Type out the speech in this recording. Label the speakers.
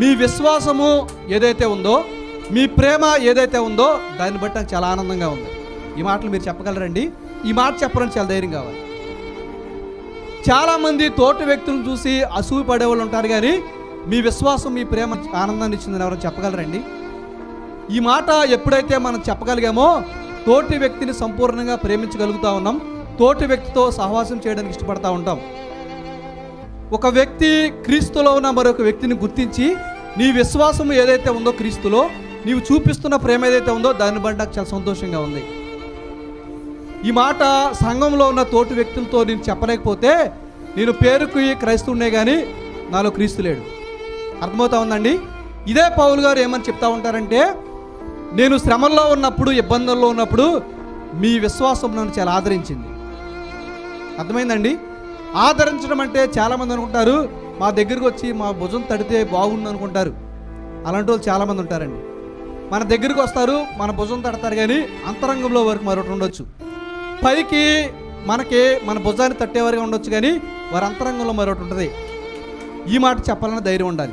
Speaker 1: మీ విశ్వాసము ఏదైతే ఉందో మీ ప్రేమ ఏదైతే ఉందో దాన్ని బట్టి నాకు చాలా ఆనందంగా ఉంది. ఈ మాటలు మీరు చెప్పగలరండి? ఈ మాట చెప్పడానికి చాలా ధైర్యం కావాలి. చాలామంది తోటి వ్యక్తులను చూసి అసూయ పడేవాళ్ళు ఉంటారు కానీ మీ విశ్వాసం మీ ప్రేమ ఆనందాన్ని ఇచ్చిందని ఎవరైనా చెప్పగలరండి? ఈ మాట ఎప్పుడైతే మనం చెప్పగలిగామో తోటి వ్యక్తిని సంపూర్ణంగా ప్రేమించగలుగుతూ ఉన్నాం. తోటి వ్యక్తితో సహవాసం చేయడానికి ఇష్టపడతా ఉంటాం. ఒక వ్యక్తి క్రీస్తులో ఉన్న మరొక వ్యక్తిని గుర్తించి నీ విశ్వాసం ఏదైతే ఉందో క్రీస్తులో నీవు చూపిస్తున్న ప్రేమ ఏదైతే ఉందో దాన్ని బట్టి నాకు చాలా సంతోషంగా ఉంది. ఈ మాట సంఘంలో ఉన్న తోటి వ్యక్తులతో నేను చెప్పలేకపోతే నేను పేరుకి క్రైస్తవునే కానీ నాలో క్రీస్తు లేడు. అర్థమవుతా ఉందండి? ఇదే పౌలు గారు ఏమని చెప్తా ఉంటారంటే నేను శ్రమల్లో ఉన్నప్పుడు ఇబ్బందుల్లో ఉన్నప్పుడు మీ విశ్వాసం నన్ను చాలా ఆదరించింది. అర్థమైందండి? ఆదరించడం అంటే చాలామంది అనుకుంటారు మా దగ్గరికి వచ్చి మా భుజం తడితే బాగుంది అనుకుంటారు. అలాంటి వాళ్ళు చాలామంది ఉంటారండి. మన దగ్గరికి వస్తారు మన భుజం తడతారు కానీ అంతరంగంలో వరకు మరొకటి ఉండొచ్చు. పైకి మనకి మన భుజాన్ని తట్టేవారుగా ఉండొచ్చు కానీ వారి అంతరంగంలో మరొకటి ఉంటుంది. ఈ మాట చెప్పాలన్న ధైర్యం ఉండాలి.